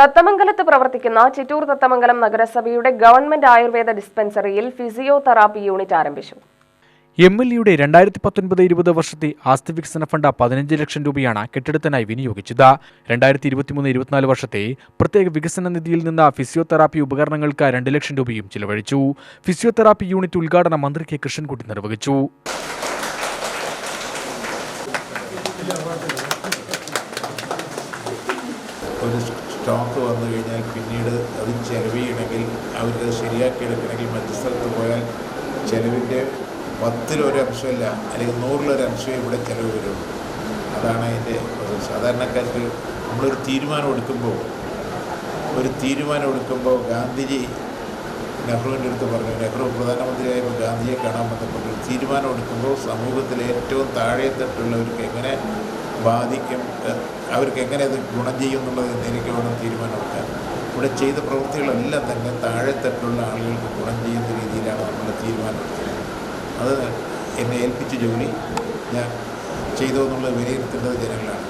തത്തമംഗലത്ത് പ്രവർത്തിക്കുന്ന ചിറ്റൂർ തത്തമംഗലം നഗരസഭയുടെ ഗവൺമെന്റ് ആയുർവേദ ഡിസ്പെൻസറിയിൽ ഫിസിയോതെറാപ്പി യൂണിറ്റ് ആരംഭിച്ചു. എം എൽ എയുടെ രണ്ടായിരത്തി പത്തൊൻപത് ഇരുപത് വർഷത്തെ ആസ്തി വികസന ഫണ്ട് പതിനഞ്ച് ലക്ഷം രൂപയാണ് കെട്ടിടത്തിനായി വിനിയോഗിച്ചത്. രണ്ടായിരത്തി ഇരുപത്തിമൂന്ന് ഇരുപത്തിനാല് വർഷത്തെ പ്രത്യേക വികസന നിധിയിൽ നിന്ന് ഫിസിയോതെറാപ്പി ഉപകരണങ്ങൾക്ക് രണ്ട് ലക്ഷം രൂപയും ചിലവഴിച്ചു. ഫിസിയോതെറാപ്പി യൂണിറ്റ് ഉദ്ഘാടനം മന്ത്രി കെ കൃഷ്ണൻകുട്ടി നിർവഹിച്ചു. ഒരു സ്റ്റോക്ക് വന്നു കഴിഞ്ഞാൽ പിന്നീട് അത് ചെലവ് ചെയ്യണമെങ്കിൽ അവർക്ക് അത് ശരിയാക്കി മറ്റു സ്ഥലത്ത് പോയാൽ ചെലവിന്റെ പത്തിലൊരംശമില്ല അല്ലെങ്കിൽ നൂറിലൊരംശമേ ഇവിടെ ചിലവ് വരുള്ളൂ അതാണ് അതിന്റെ. സാധാരണക്കാർക്ക് നമ്മളൊരു തീരുമാനം എടുക്കുമ്പോൾ ഒരു തീരുമാനം എടുക്കുമ്പോൾ ഗാന്ധിജി നെഹ്റുവിന്റെ അടുത്ത് പറഞ്ഞു നെഹ്റു പ്രധാനമന്ത്രിയായപ്പോൾ ഗാന്ധിയെ കാണാൻ വന്നപ്പോൾ തീരുമാനം എടുക്കുമ്പോൾ സമൂഹത്തിലെ ഏറ്റവും താഴെത്തട്ടുള്ളവർക്ക് എങ്ങനെ ബാധിക്കും. അവർക്ക് എങ്ങനെ അത് ഗുണം ചെയ്യും എന്നുള്ളത് എനിക്ക് വേണം തീരുമാനമെടുക്കാൻ. ഇവിടെ ചെയ്ത പ്രവൃത്തികളെല്ലാം തന്നെ താഴെത്തട്ടുള്ള ആളുകൾക്ക് ഗുണം ചെയ്യുന്ന രീതിയിലാണ് നമ്മൾ തീരുമാനമെടുത്തത് അത് എന്നെ ഏൽപ്പിച്ച ജോലി ഞാൻ ചെയ്തു എന്നുള്ളത് വിലയിരുത്തേണ്ടത് ജനങ്ങളാണ്.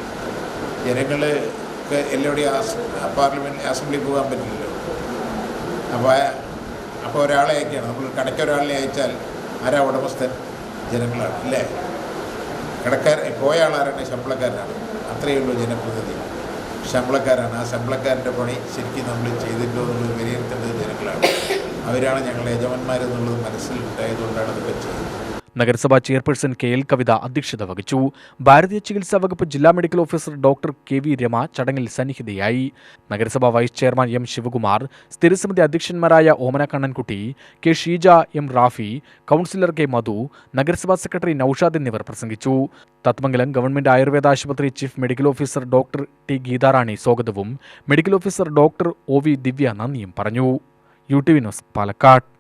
ജനങ്ങൾക്ക് എല്ലാവരുടെയും ആസ് പാർലമെന്റ് അസംബ്ലി പോകാൻ പറ്റില്ലല്ലോ. അപ്പോൾ അപ്പോൾ ഒരാളെ അയക്കുകയാണ് നമ്മൾ കടയ്ക്ക് ഒരാളിനെ അയച്ചാൽ ആരാ ഉടമസ്ഥൻ? ജനങ്ങളാണ് അല്ലേ? കടക്കാർ പോയ ആരാണ്? ശമ്പളക്കാരനാണ്. അത്രയേ ഉള്ളൂ ജനപ്രതിനിധി. ശമ്പളക്കാരാണ്. ആ ശമ്പളക്കാരന്റെ പണി ശരിക്കും നമ്മൾ ചെയ്തിട്ടോ എന്നുള്ളത് വിലയിരുത്തേണ്ടത് ജനങ്ങളാണ്. അവരാണ് ഞങ്ങളുടെ യജമാന്മാരെന്നുള്ളത് മനസ്സിലുണ്ടായതുകൊണ്ടാണ് അതൊക്കെ ചെയ്യുന്നത്. നഗരസഭാ ചെയർപേഴ്സൺ കെ എൽ കവിത അധ്യക്ഷത വഹിച്ചു. ഭാരതീയ ചികിത്സാ വകുപ്പ് ജില്ലാ medical officer doctor K V Rama ചടങ്ങിൽ സന്നിഹിതയായി. നഗരസഭാ വൈസ് ചെയർമാൻ എം ശിവകുമാർ സ്ഥിരസമിതി അധ്യക്ഷന്മാരായ Omana Kannankutty K Sheeja M Rafi councillor K Madhu നഗരസഭാ സെക്രട്ടറി നൌഷാദ് എന്നിവർ പ്രസംഗിച്ചു. തത്മംഗലം ഗവൺമെന്റ് ആയുർവേദ ആശുപത്രി chief medical officer doctor T Geetharani സ്വാഗതവും medical officer doctor O V Divya നന്ദിയും പറഞ്ഞു. U T V news Palakkad.